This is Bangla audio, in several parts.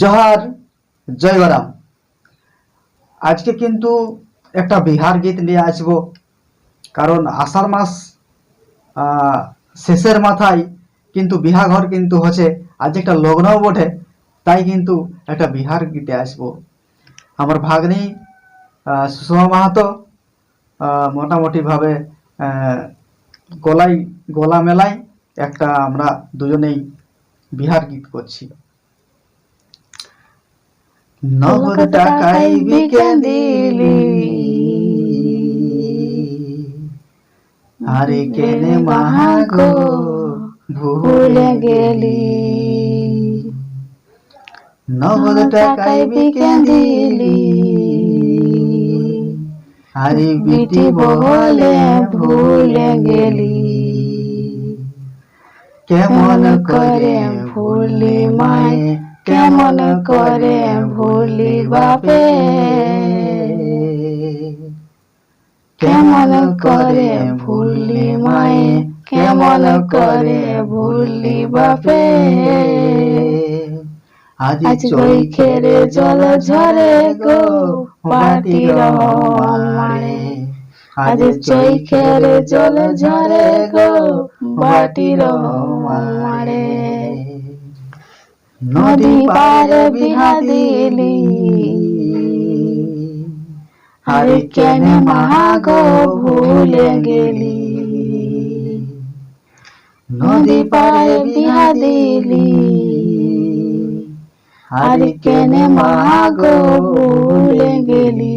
জহার জয় গরাম আজকে কিন্তু একটা বিহার গীত নিয়ে আসব, কারণ আষাঢ় মাস শেষের মাথায় কিন্তু বিহাঘর কিন্তু হচ্ছে, আজ একটা লগ্নও বটে, তাই কিন্তু একটা বিহার গীতে আসব। আমার ভাগ্নি সুষমা মাহাতো মোটামুটিভাবে গলায় গলা মেলায় একটা আমরা দুজনেই বিহার গীত করছি। নগদ টাকায় বিকে দিলি আরে কেনে মাহাগো ভুলে গেলি নগদ টাকায় বিকে দিলি আরে বিটি বলে ভুলে গেলি কেমন করে ভুলি মায়ে কেমন করে ভুলি বাপে? কেমন করে ভুলি মায়ে? কেমন করে ভুলি বাপে? আজ চৈখের জল ঝরে গো মাটির মারে আজ চৈখের জল ঝরে গো মাটির মারে নদী পারে বিহা দিলি আরে কেন মাগো ভুলে গেলি? নদী পারে বিহা দিলি আরে কেন মাগো ভুলে গেলি?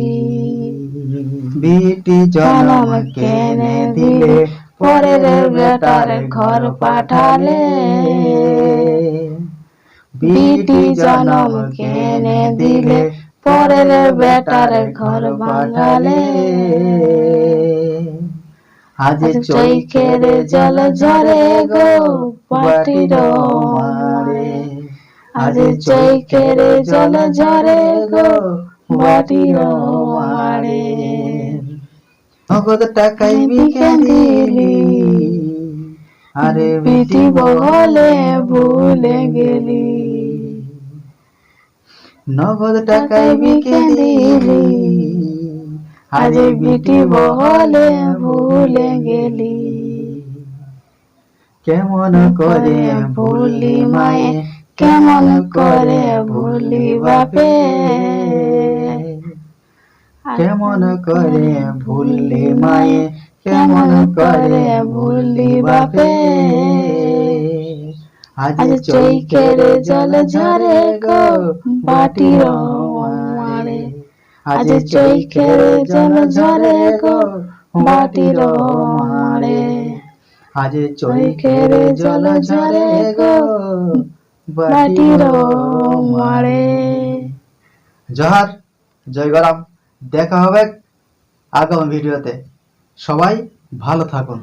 বিটি জনম কেনে দিলে? পরের বেটার ঘর পাঠালে? বিটি জনম কেনে দিলে, পরের বেটার ঘর বাঙালে আজ চৈখের জল ঝরে গো পাটির আজ চৈখের জল ঝরে গো মাটির মারে। নগদ টাকাই বিকে দিলি। আরে বিটি বলে ভুলে গেলি। নগদ টাকায় বিকে দিলি। আজ বিটি বলে ভুলে গেলি। কেমন করে ভুলি মায়ে কেমন করে ভুলি বাপে। কেমন করে ভুলি মায়ে কেমন করে ভুলি বাপে? আজ চৈখের জল ঝরে গো বাটির মারে। আজ চৈখের জল ঝরে গো বাটির মারে। আজ চৈখের জল ঝরে গো বাটির মারে। জহার জয় গরাম দেখা হবে আগামী ভিডিওতে। সবাই ভালো থাকুন।